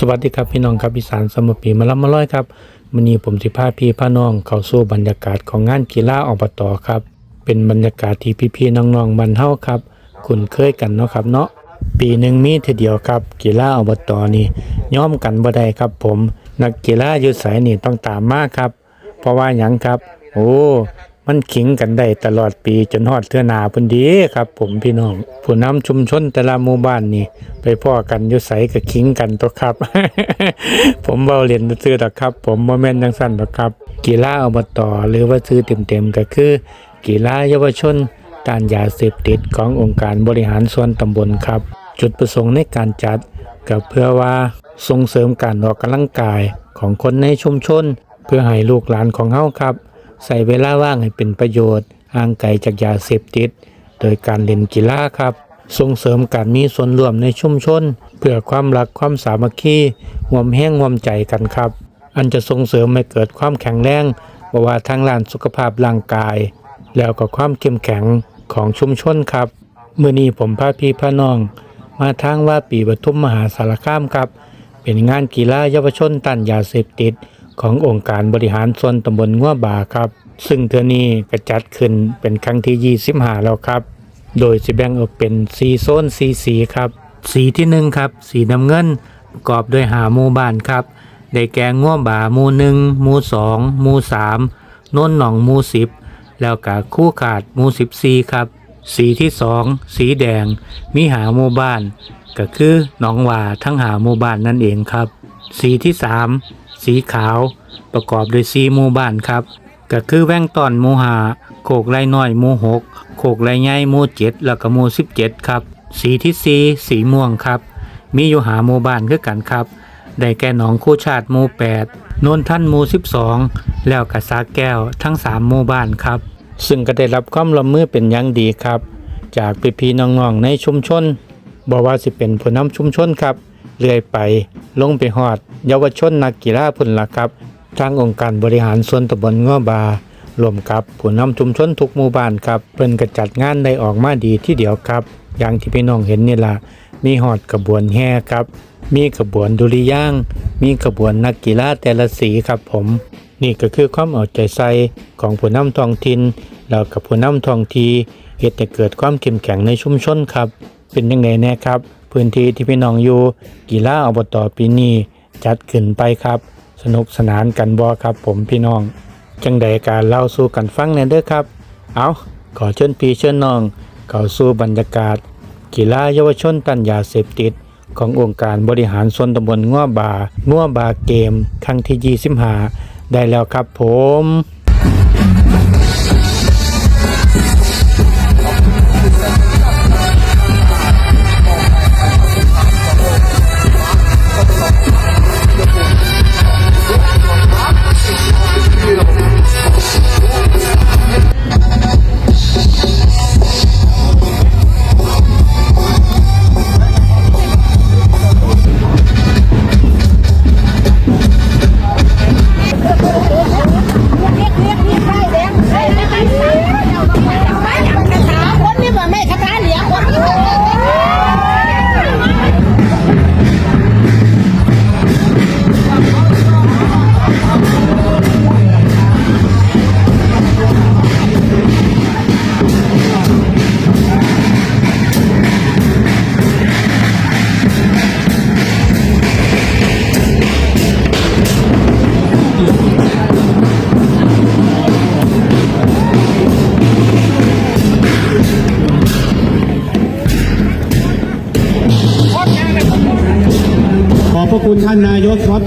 สวัสดีครับพี่น้องครับอีสานสมปีมารับมาร้อยครับมื้อนี้ผมสิพาพี่พาน้องเข้าสู่บรรยากาศของงานกีฬาอบตครับ เป็นบรรยากาศที่พี่ๆน้องๆบ้านเฮาครับ คุ้นเคยกันเนาะครับเนาะปีหนึ่งมีทีเดียวครับกีฬาอบตนี่ย่อมกันบ่ได้ครับผม นักกีฬาอยู่ไสนี่ต้องตามมากครับ เพราะว่าหยังครับ โอ้ มันขิงกันได้ตลอดปีจนฮอดเทื่อนาพุ่นดีครับ ผมพี่น้อง ผู้นำชุมชนแต่ละหมู่บ้านนี่ ไปพ่อกันอยู่ไสก็ขิงกันตัวครับ ผมเว้าเล่นซื่อๆดอครับ ผมบ่แม่นจังซั่นดอกครับ กีฬาอบตหรือว่าชื่อเต็มๆก็คือ กีฬาเยาวชนต้านยาเสพติดขององค์การบริหารส่วนตำบลครับ จุดประสงค์ในการจัดก็เพื่อว่าส่งเสริมการออกกำลังกายของคนในชุมชน เพื่อให้ลูกหลานของเฮาครับ ใส่เวลาว่างให้เป็นประโยชน์ห่างไกลจากยาเสพติด โดยการเล่นกีฬาครับ ส่งเสริมการมีส่วนร่วมในชุมชน เพื่อความรักความสามัคคีหวมแห้งหวมใจกันครับ อันจะส่งเสริมให้เกิดความแข็งแรงบ่ว่าทางด้านสุขภาพร่างกาย แล้วก็ความเข้มแข็งของชุมชนครับเมื้อนี้ผมพาพี่พาน้อง มาทางว่าปีปทุมมหาสารคามครับ เป็นงานกีฬาเยาวชนต้านยาเสพติด ขององค์การบริหารส่วนตำบลงัวบาครับ ซึ่งเทือนี้กระจัดขึ้นเป็นครั้งที่ 25 แล้วครับ โดยสิแบ่งออกเป็นสีโซนสีสีครับ สีที่หนึ่งครับ สีน้ำเงินประกอบด้วยหาหมู่บ้านครับ ได้แก่งัวบาหมู่หนึ่งหมู่สองหมู่สามน้นหนองหมู่สิบแล้วก็คู่ขาดหมู่สิบสี่ครับ สีที่สองสีแดง มีหาหมู่บ้าน ก็คือหนองหว่าทั้งหาหมู่บ้านนั่นเองครับ สีที่สาม สีขาว ประกอบด้วยสีหมู่บ้านครับ ก็คือแว่งตอนหมู่หาโขกไรน้อยหมู่หกโขกไรใหญ่หมู่เจ็ดแล้วก็หมู่สิบเจ็ดครับ สีที่สีสีม่วงครับ มีอยู่หาหมู่บ้านคือกันครับ ได้แก่หนองคู่ชาติหมู่แปดโนนท่านหมู่สิบสองแล้วกระสาแก้วทั้งสามหมู่บ้านครับ ซึ่งก็ได้รับความร่วมมือเป็นอย่างดีครับ จากพี่พี่ๆน้องๆในชุมชนบอกว่าสิเป็นผู้นำชุมชนครับ เรื่อยไป ลงไปฮอด เยาวชนนักกีฬาพุ่นละครับทางองค์การบริหารส่วนตำบลง้อบารวมกับผู้นำชุมชนทุกหมู่บ้านครับเพิ่นก็จัดงานได้ออกมาดีที่เดียวครับ อย่างที่พี่น้องเห็นนี่ล่ะมีฮอดกระบวนแห่ครับ มีขบวนดุริยางค์มีขบวนนักกีฬาแต่ละสีครับผม นี่ก็คือความเอาใจใส่ของผู้นำท้องถิ่นแล้วกับผู้นำท้องทีเฮ็ดให้เกิดความเข้มแข็งในชุมชนครับ เป็นยังไงแน่ครับ พื้นที่ที่พี่น้องอยู่กีฬาอบตอปีนี้จัดขึ้นไปครับ สนุกสนานกันบ่ครับ ผมพี่น้อง จังใดการเล่าสู่กันฟังแน่เด้อครับ เอาขอเชิญพี่เชิญน้อง เข้าสู่บรรยากาศ กีฬาเยาวชนตันยาเสพติด ขององค์การบริหารส่วนตำบลงัวบางัวบาเกม ครั้งที่25ได้แล้วครับผม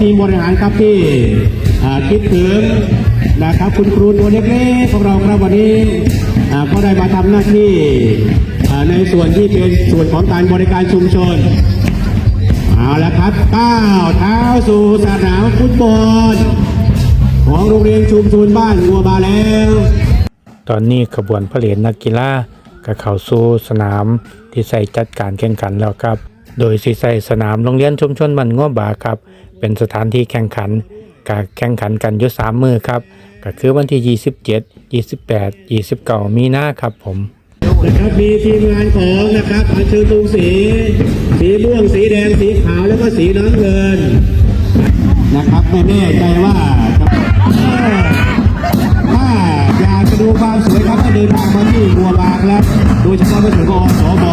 ทีมบริหารครับที่คิดถึงนะครับคุณครูตัวเล็กๆของเราครับวันนี้ก็ได้มาทำหน้าที่ในส่วนที่เป็นส่วนของการบริการชุมชนเอาละครับก้าวเท้าสู่สนามฟุตบอลของโรงเรียนชุมชนบ้านงัวบาแล้ว ตอนนี้ขบวนพระเหรียญนักกีฬาก็เข้าสู่สนามที่ใส่จัดการแข่งขันแล้วครับ โดยสิใส่สนามโรงเรียนชุมชนบ้านงัวบาครับ เป็นสถานที่แข่งขันการแข่งขันกันยู่สามมือครับก็คือวันที่ 27 28 29 มีนาครับผมนะครับมีทีมงานของนะครับอัญเชิญตุงศรีสีม่วงสีแดงสีขาวแล้วก็สีน้ำเงิน นะครับไม่แน่ใจว่าถ้าอยากจะดูความสวยครับก็เดินทางมาที่บัวบางแล้วโดยเฉพาะไปถึงอสบ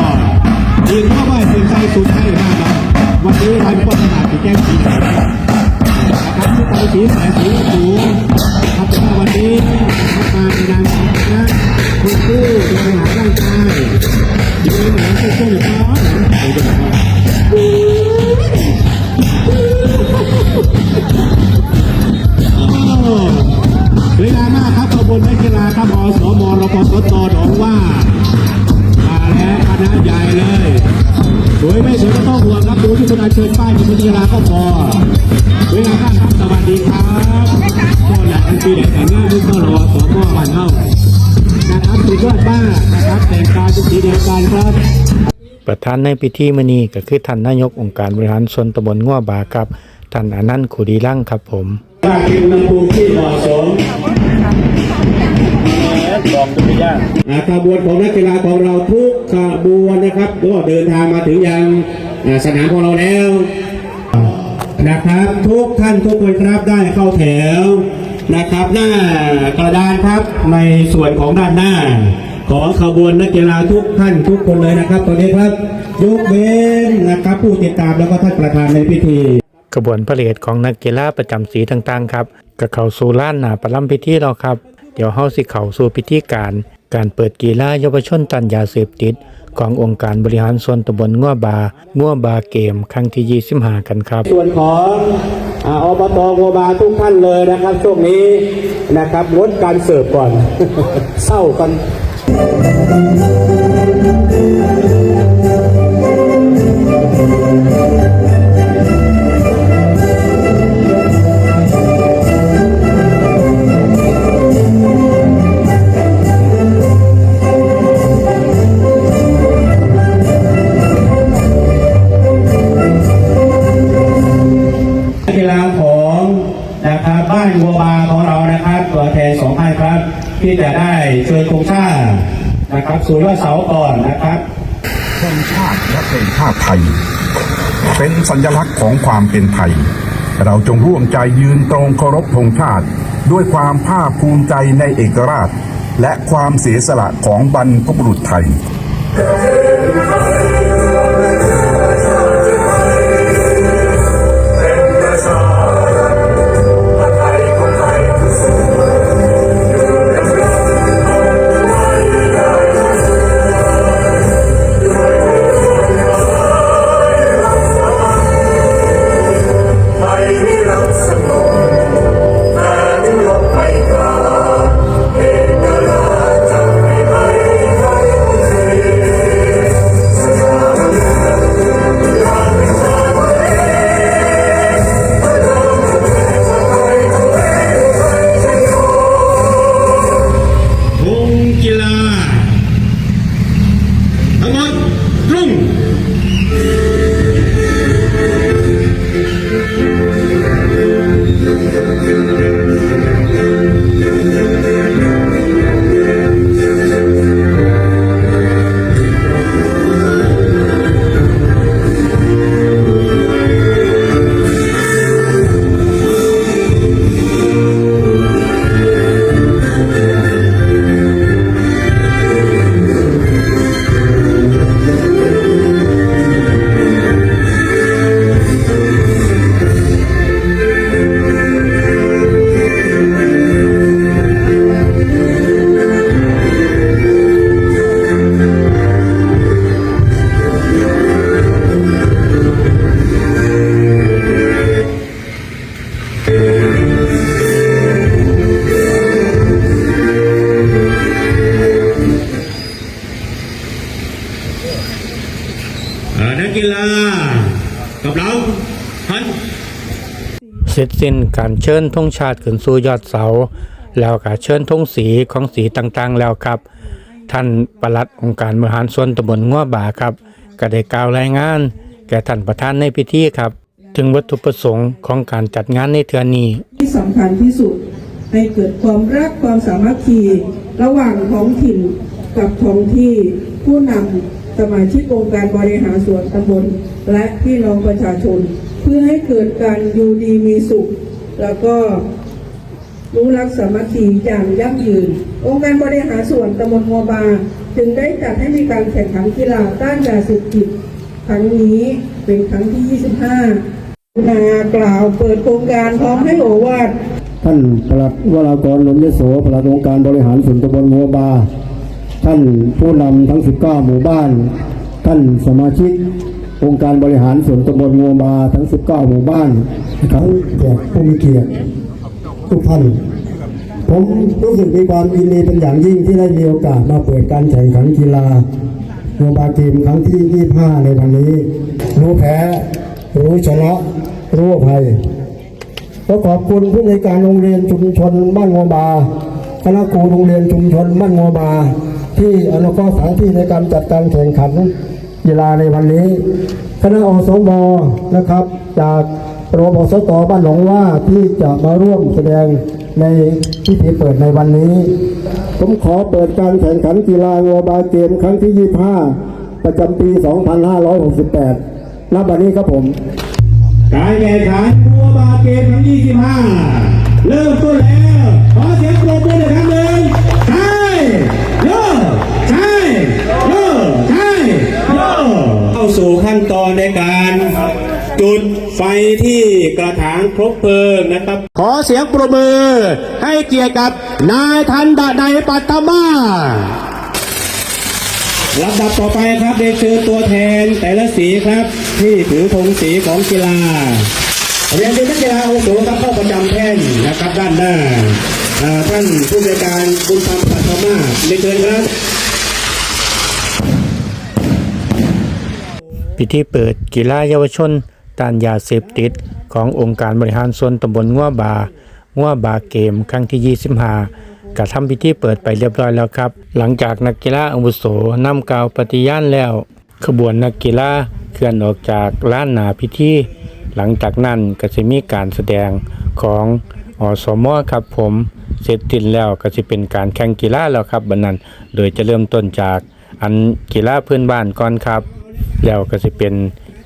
ยิงเข้าไปเป็นใจสุดให้มากครับ วันนี้ทางป้องกันที่แจ้งสีแสงนะครับที่ไปสีแสงสีสูงครับแต่ว่าวันนี้มาในนามของคณะคุณครูบริหารร่างกายยืนหลังเส้นเส้นก้อนไปดูครับเวลามากครับขบวนนักกีฬาครับอสมรปสตหนองว่ามาแล้วคณะใหญ่เลยสวยไม่สวยก็ต้องห่วงครับดูที่คุณ เชิญป้ายเป็นนักกีฬาก็พอเวลาข้างครับสวัสดีครับก็อยากเป็นปีไหนแต่งงานนี่ก็รอสมวันเท่านะครับสุดยอดมากนะครับแต่งกายเป็นสีเดียวกันครับประธานในพิธีมื้อนี้ก็คือท่านนายกองค์การบริหารส่วนตำบลงัวบาครับท่านอนันต์ขุดีลั่งครับผมว่าเป็นอุณหภูที่เหมาะสมอ่าขบวนของนักกีฬาของเราทุกขบวนนะครับก็เดินทางมาถึงยัง สนามของเราแล้วนะครับ ทุกท่านทุกคนครับได้เข้าแถวนะครับ หน้ากระดานครับในส่วนของด้านหน้า ของขบวนนักกีฬาทุกท่านทุกคนเลยนะครับตอนนี้ครับยกเว้นนะครับ ผู้ติดตามแล้วก็ท่านประธานในพิธีกระบวนพาเหรดของนักกีฬาประจำสีต่างๆครับก็เขาสู่ล้านหนาประลัมพิธีแล้วครับ เดี๋ยวเฮาสิเขาสู่พิธีการ การเปิดกีฬาเยาวชนตันยาเสพติด ขององค์การบริหารส่วนตำบลง้อบาง้อบาเกม ครั้งที่ 25 กันครับ ส่วนของอบตง้อบาทุกท่านเลยนะครับช่วงนี้นะครับลดการเสิร์ฟก่อนเศร้ากัน ที่จะได้เชิญธงชาตินะครับสู่ยอดเสาก่อนนะครับธงชาติและเพลงชาติไทย เป็นสัญลักษณ์ของความเป็นไทย เราจงร่วมใจยืนตรงเคารพธงชาติ ด้วยความภาคภูมิใจในเอกราช และความเสียสละของบรรพบุรุษไทย สิ้นการเชิญธงชาติขึ้นสู่ยอดเสา แล้วก็เชิญธงสีของสีต่างๆแล้วครับ ท่านปลัดองค์การบริหารส่วนตำบลงัวบาครับ ก็ได้กล่าวรายงาน แก่ท่านประธานในพิธีครับ ถึงวัตถุประสงค์ของการจัดงานในเทือนี้ที่สำคัญที่สุดให้เกิดความรักความสามัคคีระหว่างท้องถิ่นกับท้องที่ผู้นำสมาชิกองค์การบริหารส่วนตำบลและพี่น้องประชาชน พื่อให้เกิดการอยู่ดีมีสุข แล้วก็รู้รักสามัคคีอย่างยั่งยืน องค์การบริหารส่วนตำบลมัวบา จึงได้จัดให้มีการแข่งขันกีฬาต้านยาเสพติดครั้งนี้เป็นครั้งที่ 25นากล่าวเปิดโครงการพร้อมให้โอวาทท่านปลัดวรากรหลนยโสปลัดองค์การบริหารส่วนตำบลหัวบา ท่านผู้นำทั้ง 19 หมู่บ้าน ท่านสมาชิก องค์การบริหารส่วนตำบลหัวบาทั้ง 19 หมู่บ้านทั้งแขกผู้มีเกียรติทุกท่านผมรู้สึกมีความยินดีเป็นอย่างยิ่งที่ได้มีโอกาสมาเปิดการแข่งขันกีฬาโยบาเกมครั้งที่ 25 ในวันนี้ รู้แพ้ รู้ชนะ รู้ภัยขอขอบคุณผู้ในการโรงเรียนชุมชนบ้านงัวบาคณะครูโรงเรียนชุมชนบ้านงัวบา ที่อนุเคราะห์สถานที่ในการจัดการแข่งขัน กีฬาในวันนี้ คณะอสมนะครับ จากรบสตบ้านหนองว่าที่จะมาร่วมแสดงในพิธีเปิดในวันนี้ ผมขอเปิดการแข่งขันกีฬางัวบาเกมครั้งที่ 25 ประจำปี 2568ณบัดนี้ครับผมการแข่งขันบัวบาเกมครั้งที่25 เริ่มต้นแล้ว ขอเสียงปรบมือหน่อยครั้ง สู่ขั้นตอนในการจุดไฟที่กระถางครบเพลิงนะครับ ขอเสียงปรบมือให้เกียรติกับนายทันดาในยปัตตมาลำดับต่อไปครับเรียนเชิญตัวแทนแต่ละสีครับ ที่ถือธงสีของกีฬาเรียนเชิญนักกีฬาอาวุโสครับเข้าประจำแท่นนะครับด้านหน้าท่านผู้ในวยการบุญธรรมปัทมาเรียนเชิญครับ พิธีเปิดกีฬาเยาวชนต้านยาเสพติด ขององค์การบริหารส่วนตำบลงัวบางัวบาเกมครั้งที่ 25กระทำพิธีเปิดไปเรียบร้อยแล้วครับ หลังจากนักกีฬาอาวุโสนำกล่าวปฏิญาณแล้ว ขบวนนักกีฬาเคลื่อนออกจากล้านหนาพิธีหลังจากนั้นก็จะมีการแสดงของอสมครับผมเสร็จสิ้นแล้วก็จะเป็นการแข่งกีฬาแล้วครับบันนั้น โดยจะเริ่มต้นจากอันกีฬาพื้นบ้านก่อนครับ แล้วก็จะเป็น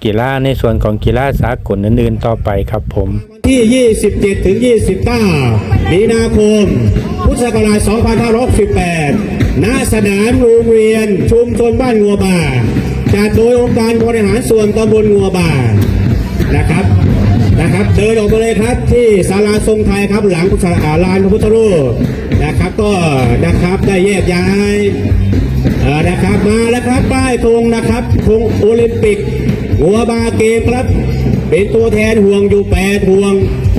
กีฬาในส่วนของกีฬาสากลอื่นๆต่อไปครับผม ที่ 27 ถึง 29 มีนาคม พุทธศักราช 2568ณ สนามโรงเรียน ชุมชนบ้านงัวบาจัดโดยองค์การบริหารส่วนตำบลงัวบานะครับนะครับ เดินออกมาเลยครับที่ศาลาทรงไทยครับหลังพุทธอ่าลานพระพุทธรูปนะครับก็นะครับได้แยกย้าย นะครับมาแล้วครับป้ายธงนะครับธงโอลิมปิก หัวบาเกมครับ เป็นตัวแทนห่วงอยู่แปดห่วง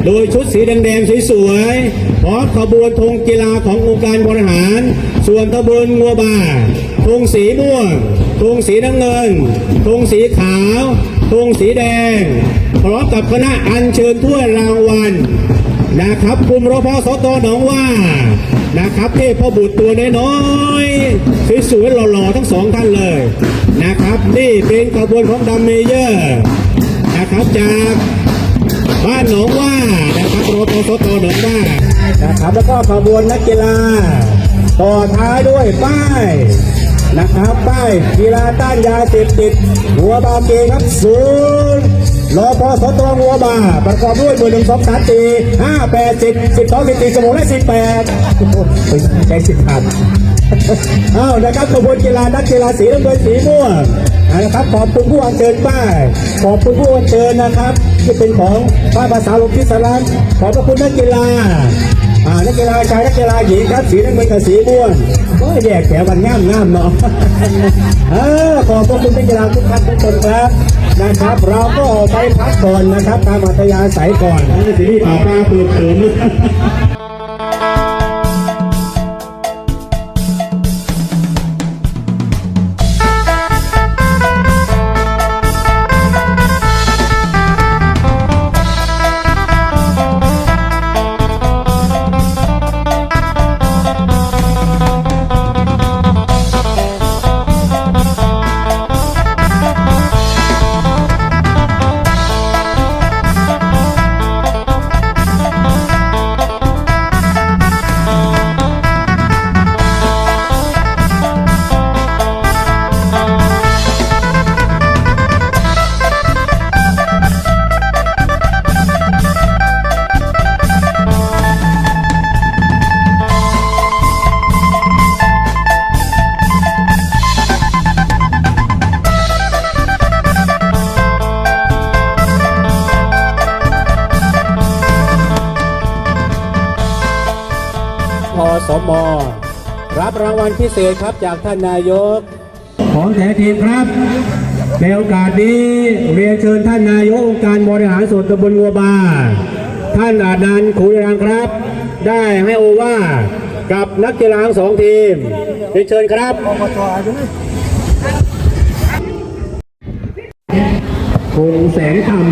โดยชุดสีแดงๆสวยๆพร้อมขบวนธงกีฬาขององค์การบริหาร ส่วนตำบลงัวบาธงสีม่วงธงสีน้ำเงินธงสีขาวธงสีแดงพร้อมกับคณะอัญเชิญถ้วยรางวัลนะครับกลุ่มรพสตหนองว่า นะครับเทพบุตรตัวน้อยๆสวยๆหล่อๆทั้งสองท่านเลยนะครับ นี่เป็นขบวนของดัมเมเยอร์นะครับจากบ้านหนองว่านะครับรพสตหนองว่านะครับแล้วก็ขบวนนักกีฬา ต่อท้ายด้วยป้ายนะครับป้ายกีฬาต้านยาเสพติดหัวบาเกครับศูนย์ รอพอสตรหัวบาประกอบด้วยหมือหนึ่งสองสามสี่ห้าแปดสิบสิบสองสิบสี่สมองและสิบแปดใช้สิบพันอ้าวนะครับขบวนกีฬานักกีฬาสีน้ำเงินสีม่วงนะครับขอบคุณผู้อัญเชิญป้ายขอบคุณผู้อัญเชิญนะครับ ที่เป็นของป้ายภาษาลงพิศรันขอบพระคุณนักกีฬา อ่านักกีฬาชายนักกีฬาหญิงครับสีน้ำเงินกับสีม่วงก็แยกแถวกันง่ามง่ามเนาะเออขอบพระคุณนักกีฬาทุกท่านทุกคนครับนะครับ เราก็ออกไปพักก่อนนะครับ ตามอัธยาศัยก่อนนี่สินี่ป่าปลาเปิดเผย เศษครับจากท่านนายก ของแถทีมครับ ในโอกาสนี้เรียนเชิญท่านนายกองค์การบริหารส่วนตำบลงัวบา ท่านอานันต์ขุยรังครับ ได้ให้โอวาทกับนักกีฬาทั้งสองทีมเรียนเชิญครับคงแสงธรรม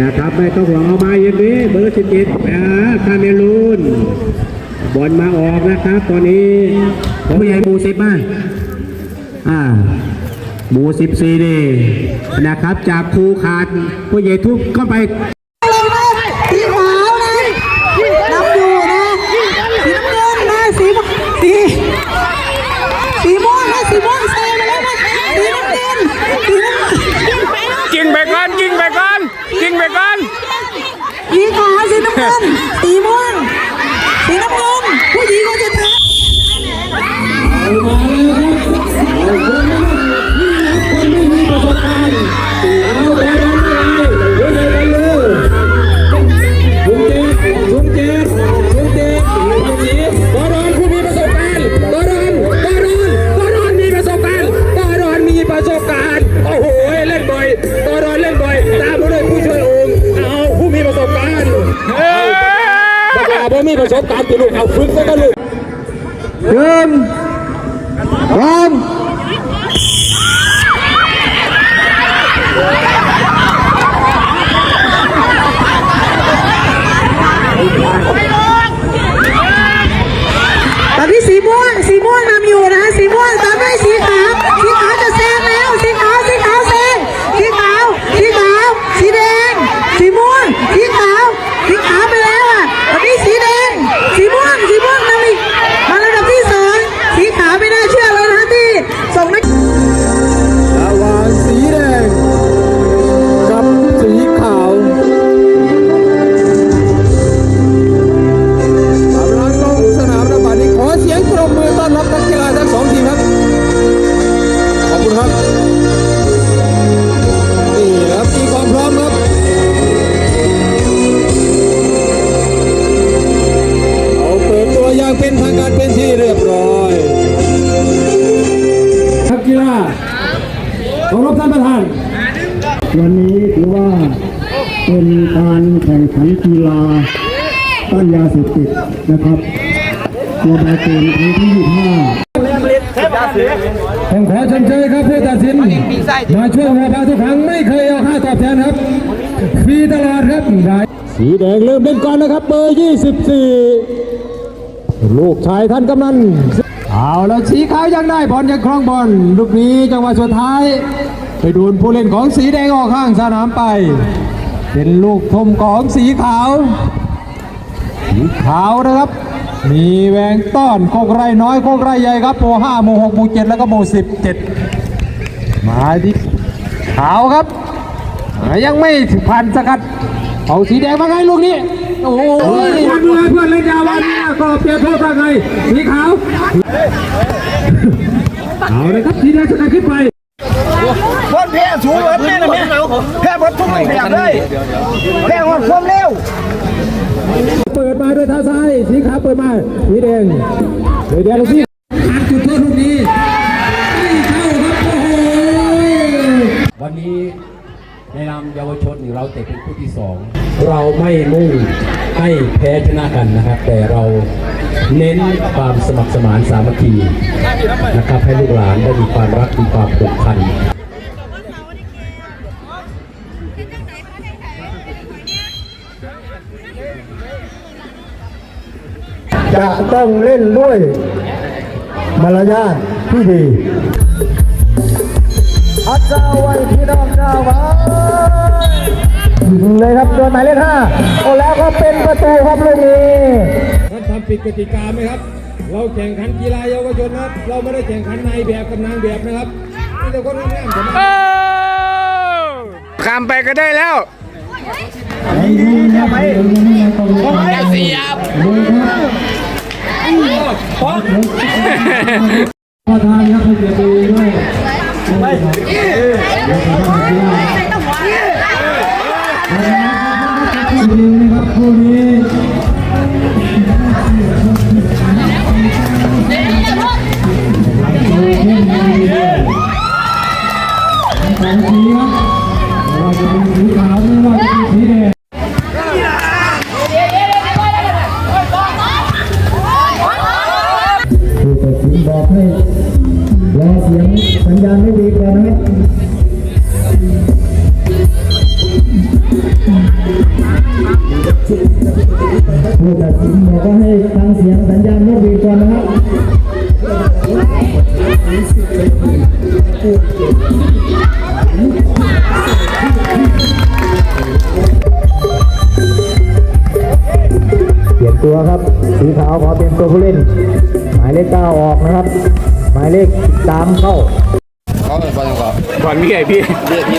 นะครับไม่ต้องหลอกเอามาอย่างนี้เบอร์สิบเอ็ดคาเมรูน บอลมาออกนะครับ ตอนนี้ผมใหญ่หมูสิบบ้างอ่าหมูสิบสี่นี่นะครับ จากครูขาดผู้ใหญ่ทุบเข้าไป มีประสบการณ์ติลูกเอาฝึกก็ลูกเดินพร้อม มาช่วยงานทุกครั้งไม่เคยเอาค่าตอบแทนครับฟรีตลอดครับสีแดงเริ่มเล่นก่อนนะครับ เบอร์ 24 ลูกชายท่านกำนันเอาแล้วสีขาวยังได้บอลยังครองบอลลูกนี้จังหวะสุดท้าย ไปโดนผู้เล่นของสีแดงออกข้างสนามไป เป็นลูกทมของสีขาว สีขาวนะครับ มีแหวงต้อนโคกไรน้อยโคกไรใหญ่ครับโมห้าโมหกโมเจ็ดแล้วก็โมสิบเจ็ด มาที่ขาวครับอ่ายังไม่ผ่านสกัดเอาสีแดงมาไงลูกนี้ โอ้ยเพื่อนเพื่อนเล่นยาวันนี้ก็เปลี่ยนโทษว่าไงสีขาว เอาเลยครับสีแดงสกัดขึ้นไปคนแพ้สูงเบิดแม่นะแม่แพ้เบิดทุกอย่างเลยแพ้หมดความเร็วเปิดมาด้วยเท้าซ้ายสีขาวเปิดมาสีแดงสีแดงลูกนี้ขาดจุดโทษลูกนี้ วันนี้ในนามเยาวชนนี่เราเตะเป็นคู่ที่สองเราไม่มุ่งให้แพ้ชนะกันนะครับ แต่เราเน้นความสมัครสมานสามัคคีนะครับให้ลูกหลานได้มีความรักมีความผูกพันจะต้องเล่นด้วยมารยาทที่ดี อาจารย์ไว้พี่น้องเจ้าไว้เลยครับโดนหมายเลขห้าโอ้แล้วก็เป็นประตูครับลูกนี้ท่านทำผิดกติกาไหมครับ เราแข่งขันกีฬาเยาวชนนะครับเราไม่ได้แข่งขันนายแบบกับนางแบบนะครับนี่แต่คนงามๆจะมาโอ้ข้ามไปก็ได้แล้วอย่าเสียบปร ไป ผู้ตัดสินบอกว่าให้ฟังเสียงสัญญาณนบีก่อนนะครับเปลี่ยนตัวครับ สีขาวขอเปลี่ยนตัวผู้เล่น หมายเลขเก้าออกนะครับ หมายเลขสามเข้าเขาเป็นคนยังไงพี่เรียกพี่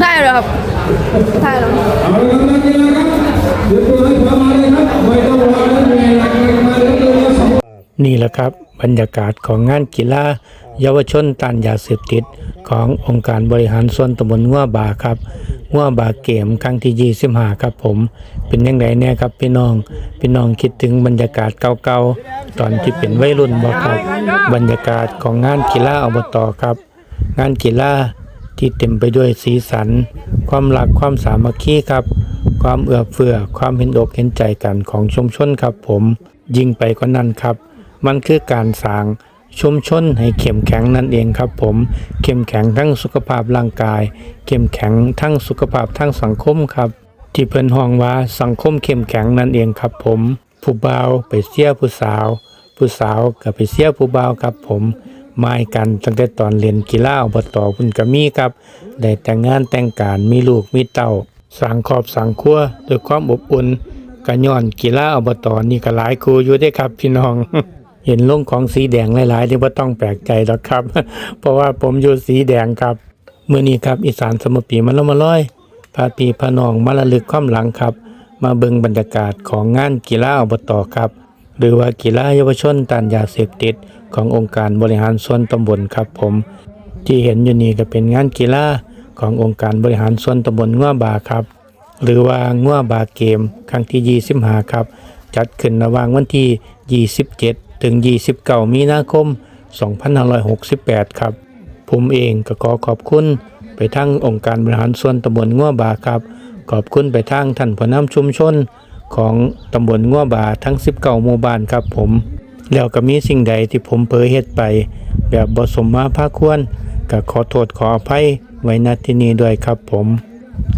ได้เหรอครับได้แล้วนี่แหละครับบรรยากาศของงานกีฬาเยาวชนต้านยาเสพติดขององค์การบริหารส่วนตำบลงัวบาครับงัวบาเกมครั้งที่25ครับผม เป็นยังไงเนี่ยครับพี่น้องพี่น้องคิดถึงบรรยากาศเก่าๆตอนที่เป็นวัยรุ่นบ่ครับ บรรยากาศของงานกีฬาอบตครับ งานกีฬา ที่เต็มไปด้วยสีสัน ความรักความสามัคคีครับ ความเอื้อเฟื้อความเห็นอกเห็นใจกันของชุมชนครับผม ยิ่งไปกว่านั้นครับ มันคือการสร้างชุมชนให้เข้มแข็งนั่นเองครับผม เข้มแข็งทั้งสุขภาพร่างกาย เข้มแข็งทั้งสุขภาพทั้งสังคมครับ ที่เพิ่นห้องว่าสังคมเข้มแข็งนั่นเองครับผม ผู้บ่าวไปเสียผู้สาว ผู้สาวก็ไปเสียผู้บ่าวครับผม ไม้กันตั้งแต่ตอนเรียนกีฬาอบตพุ่นก็มีครับ ได้แต่งงานแต่งการมีลูกมีเต้าสร้างครอบสร้างครัวด้วยความอบอุ่นก็ย้อนกีฬาอบตนี่ก็หลายครูอยู่ด้ครับพี่น้อง เห็นลงของสีแดงหลายๆที่ว่าต้องแปลกใจหรอกครับ เพราะว่าผมอยู่สีแดงครับเมื่อนี้ครับอีสานสมปีมันละมาร้อยพาปีพานองมาระลึกความหลังครับ มาเบิ่งบรรยากาศของงานกีฬาอบตครับ หรือว่ากีฬาเยาวชนต้านยาเสพติด ขององค์การบริหารส่วนตำบลครับผม ที่เห็นอยู่นี่ก็เป็นงานกีฬาขององค์การบริหารส่วนตำบลงัวบาครับ หรือว่างัวบาเกม ครั้งที่ 25 ครับ จัดขึ้นระหว่างวันที่ 27 ถึง 29 มีนาคม 2568 ครับ ผมเองก็ขอขอบคุณไปทั้งองค์การบริหารส่วนตำบลงัวบาครับ ขอบคุณไปทั้งท่านผู้นำชุมชนของตำบลงัวบาทั้ง 19 หมู่บ้านครับผม แล้วก็มีสิ่งใดที่ผมเผยเฮ็ดไป แบบบ่สมมาภาควรก็ขอโทษขออภัยไว้ณที่นี้ด้วยครับผม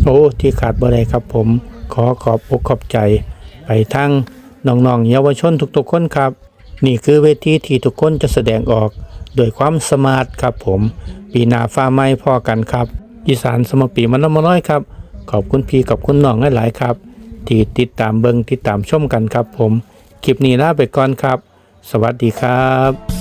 โอ้ที่ขาดบ่ได้ครับผม ขอขอบอกขอบใจ ไปทั้งน้องๆเยาวชนทุกๆคนครับ นี่คือเวทีที่ทุกคนจะแสดงออกโดวยความสมาร์ทครับผม ปีนาฟ้าไม้พ่อกันครับอีสานสมปีมันละมาร้อยครับ ขอบคุณพี่กับคุณน้องหลายๆครับ ที่ติดตามเบิงติดตามชมกันครับผม คลิปนี้ลาไปก่อนครับ สวัสดีครับ